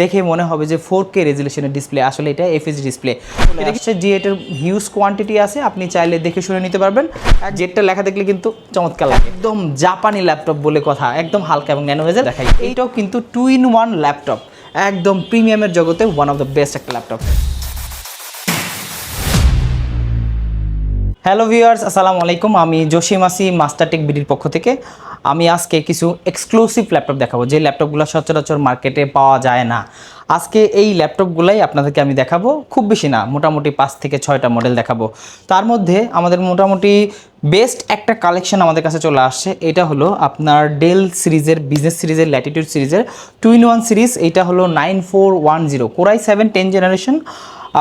দেখে মনে হবে যে ফোর কে রেজুলেশনের ডিসপ্লে আসলে এটা এফএস ডিসপ্লে এটা জি এটার হিউজ কোয়ান্টিটি আছে আপনি চাইলে দেখে শুনে নিতে পারবেন। আর জেটটা লেখা দেখলে কিন্তু চমৎকার লাগে। একদম জাপানি ল্যাপটপ বলে কথা একদম হালকা এবং ন্যানো হয়ে যায়। দেখাই। এইটাও কিন্তু টু ইন ওয়ান ল্যাপটপ একদম প্রিমিয়ামের জগতে ওয়ান অফ দ্য বেস্ট একটা ল্যাপটপ হ্যালো ভিউয়ার্স, আসসালামু আলাইকুম। আমি জসিমাসি মাস্টারটেক বিডির পক্ষ থেকে। আমি আজকে কিছু এক্সক্লুসিভ ল্যাপটপ দেখাবো, যে ল্যাপটপগুলো সচরাচর মার্কেটে পাওয়া যায় না। আজকে এই ল্যাপটপগুলাই আপনাদেরকে আমি দেখাবো। খুব বেশি না, মোটামুটি পাঁচ থেকে ছয়টা মডেল দেখাবো। তার মধ্যে আমাদের মোটামুটি বেস্ট একটা কালেকশন আমাদের কাছে চলে আসছে। এটা হলো আপনার ডেল সিরিজের বিজনেস সিরিজের ল্যাটিটিউড সিরিজের টু ইন ওয়ান সিরিজ এটা হলো nine four one zero core i seven ten generation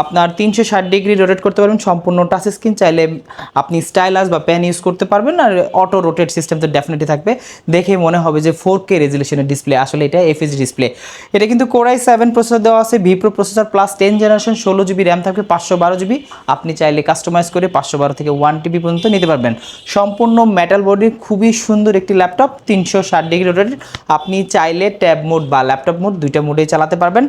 আপনার তিনশো ষাট ডিগ্রি রোটেট করতে পারবেন। সম্পূর্ণ টাচ স্ক্রিন চাইলে আপনি স্টাইলাস বা পেন ইউজ করতে পারবেন আর অটো রোটেট সিস্টেম তো ডেফিনেটলি থাকবে। দেখে মনে হবে যে ফোর কে রেজুলেশনের ডিসপ্লে আসলে এটা এফএস ডিসপ্লে এটা কিন্তু কোরাই সেভেন প্রসেসর দেওয়া আছে vPro processor plus ten generation ষোলো জিবি র্যাম থাকবে, পাঁচশো বারো জিবি আপনি চাইলে কাস্টমাইজ করে পাঁচশো বারো থেকে ওয়ান টিবি পর্যন্ত নিতে পারবেন। সম্পূর্ণ মেটাল বডি খুবই সুন্দর একটি ল্যাপটপ তিনশো ষাট ডিগ্রি রোটেট আপনি চাইলে ট্যাব মোড বা ল্যাপটপ মোড দুইটা মোডেই চালাতে পারবেন।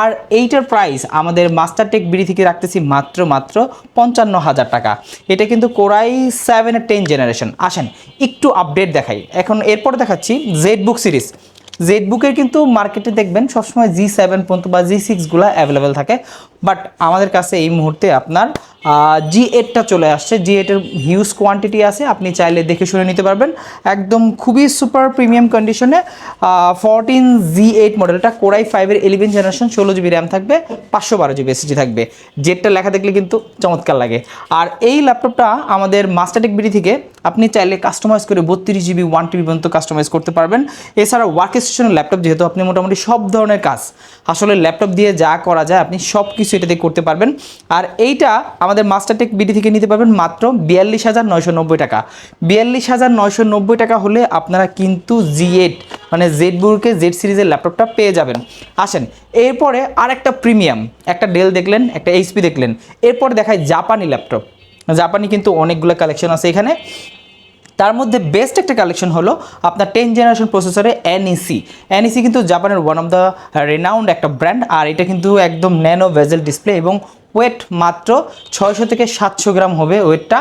আর এইটার প্রাইস আমাদের মাস্টারটেক বিডি থেকে রাখতেছি মাত্র মাত্র পঞ্চান্ন হাজার টাকা। এটা কিন্তু কোরাই সেভেন টেন জেনারেশন। আসেন, একটু আপডেট দেখাই। এখন এরপর দেখাচ্ছি জেড বুক সিরিজ জেড বুকের কিন্তু মার্কেটে দেখবেন সবসময় জি সেভেন পর্যন্ত বা জি সিক্সগুলো অ্যাভেলেবেল থাকে। বাট আমাদের কাছে এই মুহূর্তে আপনার জি এইটটা চলে আসছে। জি এইটের হিউজ কোয়ান্টিটি আছে, আপনি চাইলে দেখে শুনে নিতে পারবেন। একদম খুবই সুপার প্রিমিয়াম কন্ডিশনে ফোরটিন জি এইট মডেলটা কোরাই ফাইভের ইলেভেন জেনারেশন ষোলো জিবি র্যাম থাকবে, পাঁচশো বারো জিবি এসএসডি থাকবে। জেটটা লেখা দেখলে কিন্তু চমৎকার লাগে। আর এই ল্যাপটপটা আমাদের মাস্টারটেক বিডি থেকে আপনি চাইলে কাস্টমাইজ করে বত্রিশ জিবি ওয়ান টিবি পর্যন্ত কাস্টমাইজ করতে পারবেন। এছাড়া ওয়ার্ক স্টেশনের ল্যাপটপ যেহেতু আপনি মোটামুটি সব ধরনের কাজ, আসলে ল্যাপটপ দিয়ে যা করা যায়, আপনি সব কিছু এটাতে করতে পারবেন। আর এইটা আমাদের মাস্টারটেক বিডি থেকে নিতে পারবেন মাত্র বিয়াল্লিশ হাজার নয়শো নব্বই টাকা। বিয়াল্লিশ হাজার নয়শো নব্বই টাকা হলে আপনারা কিন্তু জি এইট মানে জেড বুরকে জেড সিরিজের ল্যাপটপটা পেয়ে যাবেন। আসেন, এরপরে আরেকটা প্রিমিয়াম, একটা ডেল দেখলেন, একটা এইচপি দেখলেন। এরপর দেখায় জাপানি ল্যাপটপ। জাপানি কিন্তু অনেকগুলো কালেকশন আছে এখানে। তার মধ্যে বেস্ট একটা কালেকশন হলো আপনার টেন জেনারেশন প্রসেসরে এনইসি এনইসি কিন্তু জাপানের ওয়ান অফ দ্য রেনাউন্ড একটা ব্র্যান্ড আর এটা কিন্তু একদম ন্যানো ভেজেল ডিসপ্লে এবং ওয়েট মাত্র ছয়শো থেকে সাতশো গ্রাম হবে ওয়েটটা।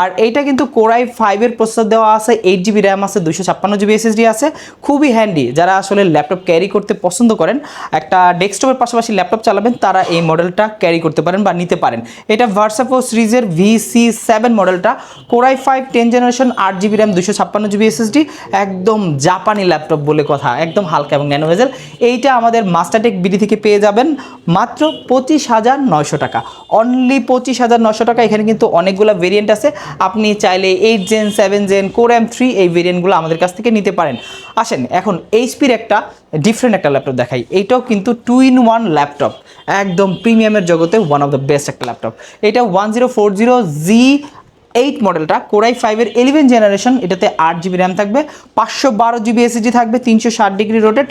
আর এইটা কিন্তু কোরাই ফাইভের প্রস্তাব দেওয়া আছে এইট জিবি র্যাম আছে দুশো ছাপ্পান্ন জিবি এসএসডি আছে। খুবই হ্যান্ডি যারা আসলে ল্যাপটপ ক্যারি করতে পছন্দ করেন, একটা ডেস্কটপের পাশাপাশি ল্যাপটপ চালাবেন, তারা এই মডেলটা ক্যারি করতে পারেন বা নিতে পারেন। এটা ভার্সাফো সিরিজের ভি সি সেভেন মডেলটা core i five ten generation আট জিবি র্যাম দুশো ছাপ্পান্ন জিবি এসএসডি একদম জাপানি ল্যাপটপ বলে কথা, একদম হালকা এবং ন্যানো ভেজেল এইটা আমাদের মাস্টারটেক বিডি থেকে পেয়ে যাবেন মাত্র পঁচিশ হাজার নয়শো টাকা। অনলি পঁচিশ হাজার নশো টাকা, এখানে কিন্তু অনেকগুলো ভেরিয়েন্ট আছে। আপনি চাইলে eight gen seven gen core M three এই ভেরিয়েন্টগুলো আমাদের কাছ থেকে নিতে পারেন। আসেন, এখন এইচপির একটা ডিফারেন্ট একটা ল্যাপটপ দেখাই। এইটাও কিন্তু টু ইন ওয়ান ল্যাপটপ একদম প্রিমিয়ামের জগতে ওয়ান অফ দ্য বেস্ট একটা ল্যাপটপ এটা one zero four zero G eight মডেলটা কোরাই ফাইভের ইলেভেন জেনারেশন এটাতে আট জিবি র্যাম থাকবে, পাঁচশো বারো জিবি এসএসডি থাকবে, তিনশো ষাট ডিগ্রি রোটেট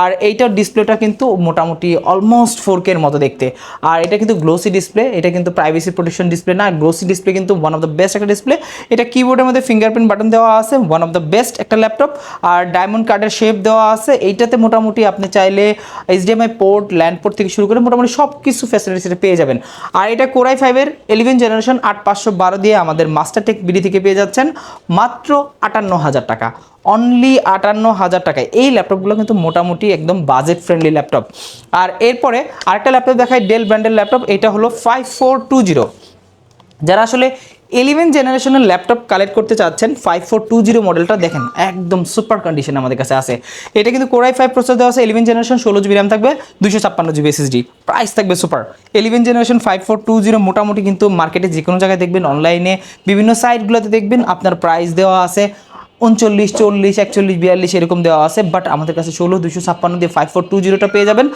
আর এইটার ডিসপ্লেটা কিন্তু মোটামুটি অলমোস্ট ফোর কের মতো দেখতে। আর এটা কিন্তু গ্লোসি ডিসপ্লে এটা কিন্তু প্রাইভেসি প্রোটেকশন ডিসপ্লে না গ্লোসি ডিসপ্লে কিন্তু ওয়ান অফ দ্য বেস্ট একটা ডিসপ্লে এটা কিবোর্ডের মধ্যে ফিঙ্গারপ্রিন্ট বাটন দেওয়া আছে ওয়ান অফ দ্য বেস্ট একটা ল্যাপটপ আর ডায়মন্ড কার্ডের শেপ দেওয়া আছে, এইটাতে মোটামুটি আপনি চাইলে এইচডিএমআই পোর্ট ল্যান্ড পোর্ট থেকে শুরু করে মোটামুটি সব কিছু ফ্যাসিলিটিস এটা পেয়ে যাবেন। আর এটা কোরাই ফাইভের ইলেভেন জেনারেশন আট পাঁচশো বারো দিয়ে আমাদের মাস্টারটেক বিডি থেকে পেয়ে যাচ্ছেন মাত্র আটান্ন হাজার টাকা। অনলি আটান্ন হাজার টাকায়। এই ল্যাপটপগুলো কিন্তু মোটামুটি একদম বাজেট ফ্রেন্ডলি ল্যাপটপ। আর এরপরে আরেকটা ল্যাপটপ দেখায় ডেল ব্র্যান্ডের ল্যাপটপ, এটা হলো ফাইভ ফোর টু জিরো যারা আসলে ইলেভেন জেনারেশনের ল্যাপটপ কালেক্ট করতে চাচ্ছেন ফাইভ ফোর টু জিরো মডেলটা দেখেন, একদম সুপার কন্ডিশন আমাদের কাছে আছে। এটা কিন্তু কোরাই ফাইভ প্রসেস দেওয়া আছে ইলেভেন জেনারেশন ষোলো জিবি র্যাম থাকবে দুশো ছাপ্পান্ন জিবি এসএসডি প্রাইস থাকবে super eleven generation five four two zero মোটামুটি কিন্তু মার্কেটে যে কোনো জায়গায় দেখবেন অনলাইনে বিভিন্ন সাইটগুলোতে দেখবেন, আপনার প্রাইস দেওয়া আছে উনচল্লিশ, চল্লিশ, একচল্লিশ, বিয়াল্লিশ এরকম দেওয়া আছে বাট আমাদের কাছে ষোলো, দুশো ছাপ্পান্ন দিয়ে ফাইভ ফোর টু জিরোটা পেয়ে যাবেন।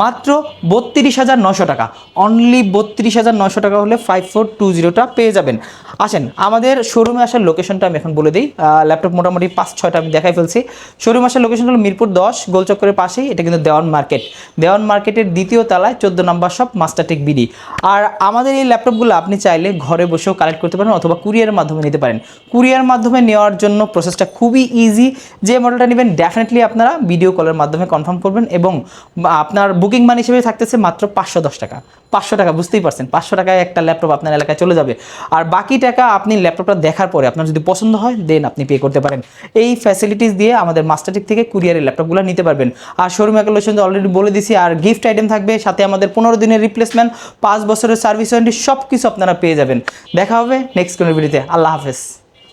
মাত্র বত্রিশ হাজার নশো টাকা। অনলি বত্রিশ হাজার নশো টাকা হলে ফাইভ ফোর টু জিরোটা পেয়ে যাবেন। আসেন, আমাদের শোরুমে আসার লোকেশনটা আমি এখন বলে দিই। ল্যাপটপ মোটামুটি পাঁচ, ছয়টা আমি দেখাই ফেলছি। শোরুমে আসার লোকেশন হলো মিরপুর দশ, গোলচক্করের পাশেই। এটা কিন্তু দেওয়ান মার্কেট। দেওয়ান মার্কেটের দ্বিতীয় তলায় চোদ্দ নম্বর শপ মাস্টারটেক বিডি আর আমাদের এই ল্যাপটপগুলো আপনি চাইলে ঘরে বসেও কালেক্ট করতে পারেন অথবা কুরিয়ারের মাধ্যমে নিতে পারেন। কুরিয়ার মাধ্যমে নেওয়ার জন্য প্রসেস প্রসেসটা খুবই ইজি যে মডেলটা নেবেন ডেফিনেটলি আপনারা ভিডিও কলের মাধ্যমে কনফার্ম করবেন এবং আপনার বুকিং মান হিসেবে থাকতেছে মাত্র পাঁচশো দশ টাকা। পাঁচশো টাকা, বুঝতেই পারছেন? পাঁচশো টাকায় একটা ল্যাপটপ আপনার এলাকায় চলে যাবে। আর বাকি টাকা আপনি ল্যাপটপটা দেখার পরে আপনার যদি পছন্দ হয় দেন আপনি পে করতে পারেন। এই ফ্যাসিলিটিস দিয়ে আমাদের মাস্টারটেক থেকে কুরিয়ারের ল্যাপটপগুলো নিতে পারবেন। আর শোরুম অ্যাকোলেশন অলরেডি বলে দিছি, আর গিফট আইটেম থাকবে, সাথে আমাদের পনেরো দিনের রিপ্লেসমেন্ট পাঁচ বছরের সার্ভিস ওয়ারেন্টি সব কিছু আপনারা পেয়ে যাবেন। দেখা হবে নেক্সট কোনো ভিডিওতে আল্লাহ হাফেজ।